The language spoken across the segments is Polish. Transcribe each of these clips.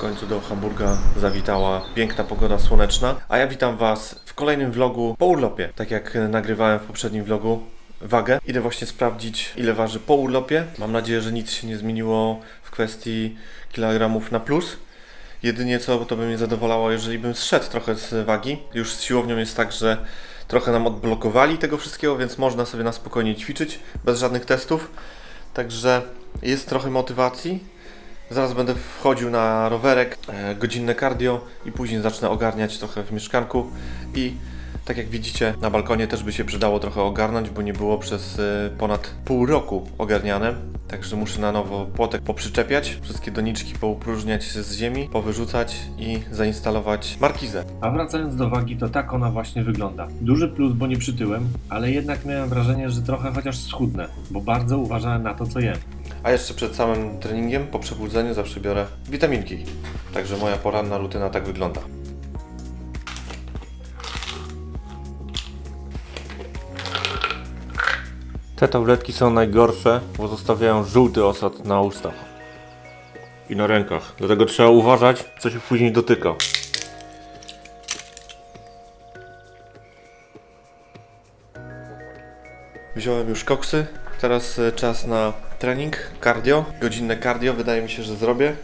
końcu do Hamburga zawitała piękna pogoda słoneczna, a ja witam Was w kolejnym vlogu po urlopie. Tak jak nagrywałem w poprzednim vlogu wagę, idę właśnie sprawdzić ile waży po urlopie. Mam nadzieję, że nic się nie zmieniło w kwestii kilogramów na plus. Jedynie co to by mnie zadowalało, jeżeli bym zszedł trochę z wagi. Już z siłownią jest tak, że trochę nam odblokowali tego wszystkiego, więc można sobie na spokojnie ćwiczyć bez żadnych testów. Także jest trochę motywacji. Zaraz będę wchodził na rowerek, e, godzinne cardio i później zacznę ogarniać trochę w mieszkanku i tak jak widzicie na balkonie też by się przydało trochę ogarnąć, bo nie było przez e, ponad pół roku ogarniane. Także muszę na nowo płotek poprzyczepiać, wszystkie doniczki poupróżniać z ziemi, powyrzucać i zainstalować markizę. A wracając do wagi, to tak ona właśnie wygląda. Duży plus, bo nie przytyłem, ale jednak miałem wrażenie, że trochę chociaż schudnę, bo bardzo uważałem na to, co jem. A jeszcze przed samym treningiem, po przebudzeniu zawsze biorę witaminki. Także moja poranna rutyna tak wygląda. Te tabletki są najgorsze, bo zostawiają żółty osad na ustach i na rękach. Dlatego trzeba uważać, co się później dotyka. Wziąłem już koksy. Teraz e, czas na trening, cardio. Godzinne cardio wydaje mi się, że zrobię.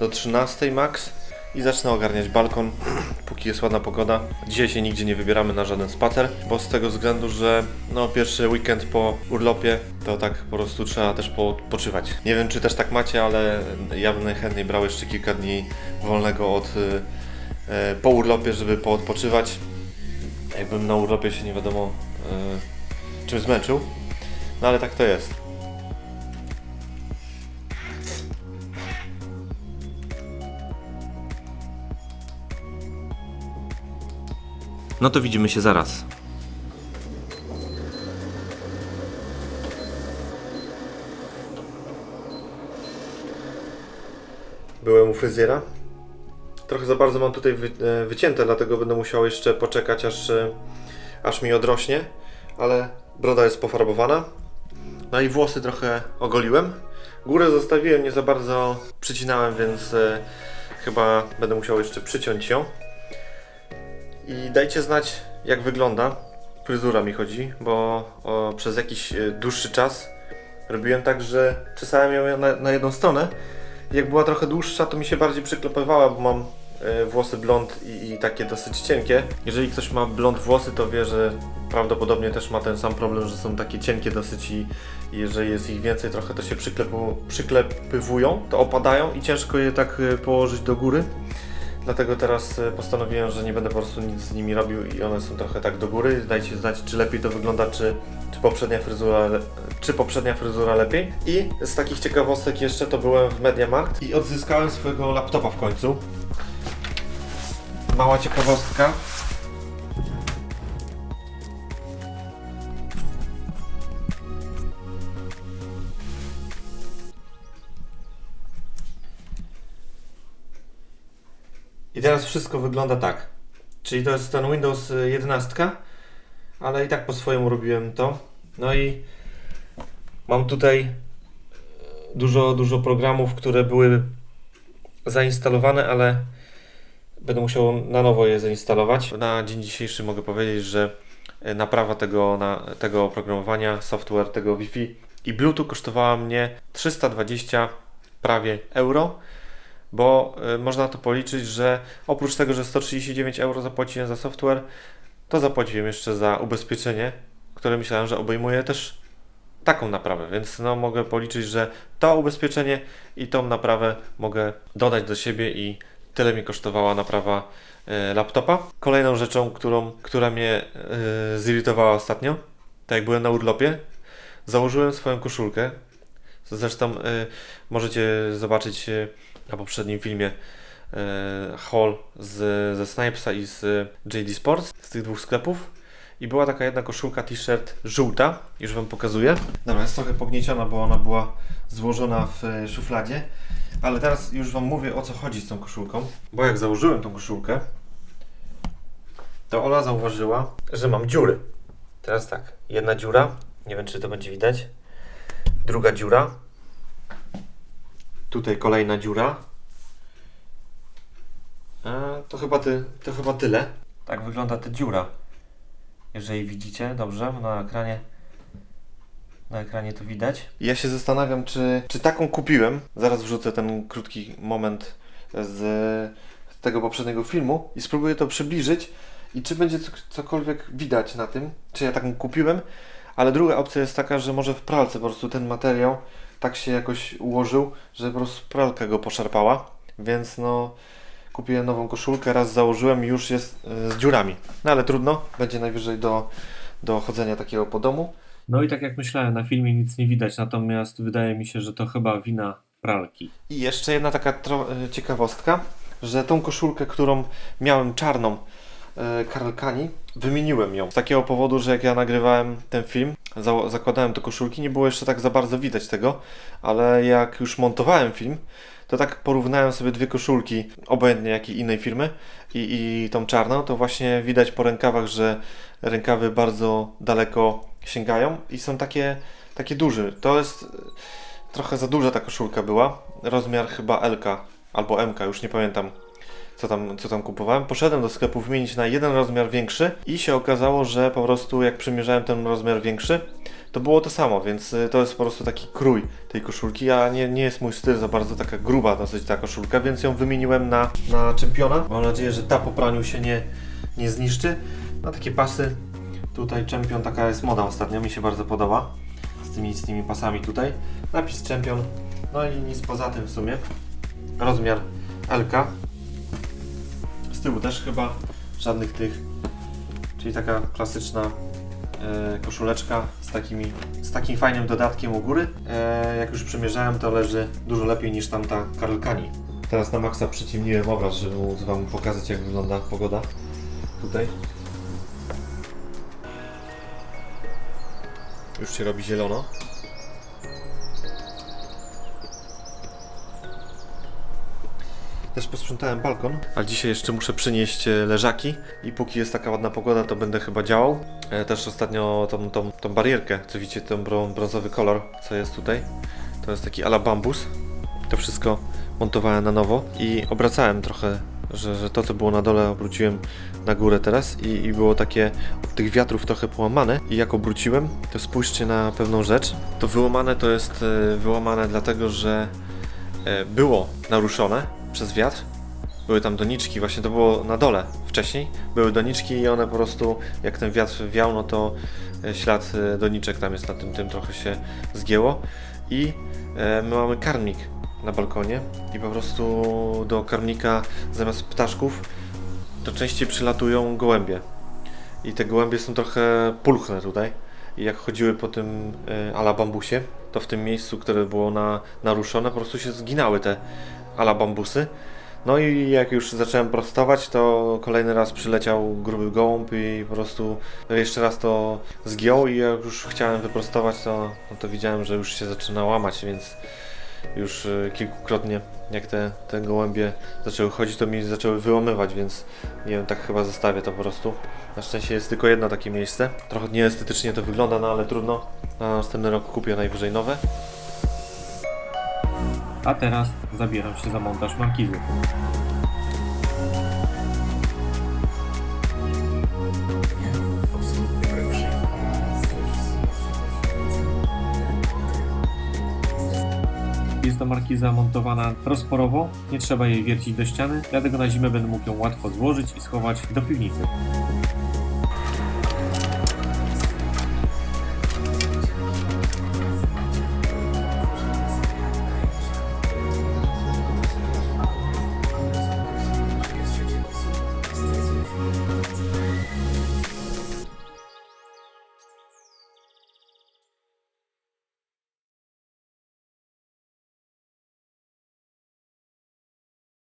Do 13 max. I zacznę ogarniać balkon, póki jest ładna pogoda. Dzisiaj się nigdzie nie wybieramy na żaden spacer, bo z tego względu, że no pierwszy weekend po urlopie, to tak po prostu trzeba też odpoczywać. Nie wiem, czy też tak macie, ale ja bym najchętniej brał jeszcze kilka dni wolnego od y, y, po urlopie, żeby poodpoczywać. Jakbym na urlopie się nie wiadomo y, czym zmęczył. No ale tak to jest. No to widzimy się zaraz. Byłem u fryzjera. Trochę za bardzo mam tutaj wy, e, wycięte, dlatego będę musiał jeszcze poczekać, aż, e, aż mi odrośnie. Ale broda jest pofarbowana. No i włosy trochę ogoliłem. Górę zostawiłem, nie za bardzo przycinałem, więc e, chyba będę musiał jeszcze przyciąć ją. I dajcie znać, jak wygląda. Fryzura mi chodzi, bo o, przez jakiś e, dłuższy czas robiłem tak, że czesałem ją na, na jedną stronę. Jak była trochę dłuższa, to mi się bardziej przyklepywała, bo mam e, włosy blond i, i takie dosyć cienkie. Jeżeli ktoś ma blond włosy, to wie, że prawdopodobnie też ma ten sam problem, że są takie cienkie dosyć i i jeżeli jest ich więcej, trochę to się przyklepu, przyklepywują, to opadają i ciężko je tak e, położyć do góry. Dlatego teraz e, postanowiłem, że nie będę po prostu nic z nimi robił i one są trochę tak do góry. Dajcie znać, czy lepiej to wygląda, czy, czy, poprzednia, fryzura, czy poprzednia fryzura lepiej. I z takich ciekawostek jeszcze to byłem w MediaMarkt i odzyskałem swojego laptopa w końcu. Mała ciekawostka. I teraz wszystko wygląda tak. Czyli to jest ten Windows y, 11, ale i tak po swojemu robiłem to. No i mam tutaj y, dużo, dużo programów, które były zainstalowane, ale będę musiał na nowo je zainstalować. Na dzień dzisiejszy mogę powiedzieć, że y, naprawa tego, na, tego oprogramowania, software, tego Wi-Fi i Bluetooth kosztowała mnie 320 prawie euro bo y, można to policzyć, że oprócz tego, że 139 euro zapłaciłem za software, to zapłaciłem jeszcze za ubezpieczenie, które myślałem, że obejmuje też taką naprawę, więc no mogę policzyć, że to ubezpieczenie i tą naprawę mogę dodać do siebie i tyle mi kosztowała naprawa y, laptopa. Kolejną rzeczą, którą, która mnie y, zirytowała ostatnio, tak jak byłem na urlopie, założyłem swoją koszulkę. Zresztą y, możecie zobaczyć y, na poprzednim filmie e, haul z, ze Snipesa i z JD Sports, z tych dwóch sklepów. I była taka jedna koszulka t-shirt żółta, już Wam pokazuję. Dobra, jest trochę pognieciona, bo ona była złożona w e, szufladzie. Ale teraz już Wam mówię o co chodzi z tą koszulką. Bo jak założyłem tą koszulkę, to Ola zauważyła, że mam dziury. Teraz tak, jedna dziura, nie wiem czy to będzie widać. Druga dziura, Tutaj kolejna dziura. E, to, chyba ty, to chyba tyle. Tak wygląda ta dziura. Jeżeli widzicie dobrze na ekranie. Na ekranie to widać. Ja się zastanawiam, czy, czy taką kupiłem. Zaraz wrzucę ten krótki moment z tego poprzedniego filmu i spróbuję to przybliżyć. I czy będzie co- cokolwiek widać na tym, czy ja taką kupiłem. Ale druga opcja jest taka, że może w pralce po prostu ten materiał tak się jakoś ułożył, że po prostu pralka go poszarpała. Więc no, kupiłem nową koszulkę, raz założyłem i już jest y, z dziurami. No ale trudno, będzie najwyżej do, do chodzenia takiego po domu. No i tak jak myślałem, na filmie nic nie widać, natomiast wydaje mi się, że to chyba wina pralki. I jeszcze jedna taka y, ciekawostka, że tą koszulkę, którą miałem czarną Karl Kani, wymieniłem ją. Z takiego powodu, że jak ja nagrywałem ten film, za- zakładałem te koszulki, nie było jeszcze tak za bardzo widać tego, ale jak już montowałem film, to tak porównałem sobie dwie koszulki, obojętnie jakiej innej firmy i, i tą czarną, to właśnie widać po rękawach, że rękawy bardzo daleko sięgają i są takie, takie duże. To jest trochę za duża ta koszulka była, rozmiar chyba LK albo MK, już nie pamiętam co tam, co tam kupowałem. Poszedłem do sklepu wymienić na jeden rozmiar większy i się okazało, że po prostu jak przymierzałem ten rozmiar większy, to było to samo, więc y, to jest po prostu taki krój tej koszulki, a nie, nie jest mój styl za bardzo taka gruba dosyć ta koszulka, więc ją wymieniłem na, na czempiona. Mam nadzieję, że ta po praniu się nie, nie zniszczy. Na takie pasy, tutaj czempion, taka jest moda ostatnio, mi się bardzo podoba z tymi, z tymi pasami tutaj. Napis czempion, no i nic poza tym w sumie. Rozmiar LK. Tyłu też chyba żadnych tych, czyli taka klasyczna e, koszuleczka z, takimi, z takim fajnym dodatkiem u góry. E, jak już przymierzałem, to leży dużo lepiej niż tamta Karl Kani. Teraz na maksa przyciemniłem obraz, żeby móc Wam pokazać, jak wygląda pogoda tutaj. Już się robi zielono. Posprzątałem balkon, a dzisiaj jeszcze muszę przynieść e, leżaki i póki jest taka ładna pogoda, to będę chyba działał. E, też ostatnio tą, tą, tą barierkę, co widzicie, ten brą- brązowy kolor, co jest tutaj, to jest taki ala bambus. To wszystko montowałem na nowo i obracałem trochę, że, że to co było na dole obróciłem na górę teraz i, i było takie od tych wiatrów trochę połamane i jak obróciłem, to spójrzcie na pewną rzecz. To wyłamane to jest e, wyłamane dlatego, że było naruszone przez wiatr. Były tam doniczki, właśnie to było na dole wcześniej. Były doniczki i one po prostu, jak ten wiatr wiał, no to e, ślad e, doniczek tam jest na tym, tym trochę się zgięło. I e, my mamy karmnik na balkonie i po prostu do karmnika zamiast ptaszków to częściej przylatują gołębie. I te gołębie są trochę pulchne tutaj. I jak chodziły po tym ala bambusie, to w tym miejscu, które było na, naruszone, po prostu się zginały te ala bambusy. No i jak już zacząłem prostować, to kolejny raz przyleciał gruby gołąb i po prostu jeszcze raz to zgiął i jak już chciałem wyprostować, to, no to widziałem, że już się zaczyna łamać, więc już y, kilkukrotnie jak te, te gołębie zaczęły chodzić, to mi zaczęły wyłamywać, więc nie wiem, tak chyba zostawię to po prostu. Na szczęście jest tylko jedno takie miejsce. Trochę nieestetycznie to wygląda, no ale trudno. Na następny rok kupię najwyżej nowe. A teraz zabieram się za montaż markizy. Jest to markiza montowana rozporowo, nie trzeba jej wiercić do ściany, dlatego na zimę będę mógł ją łatwo złożyć i schować do piwnicy.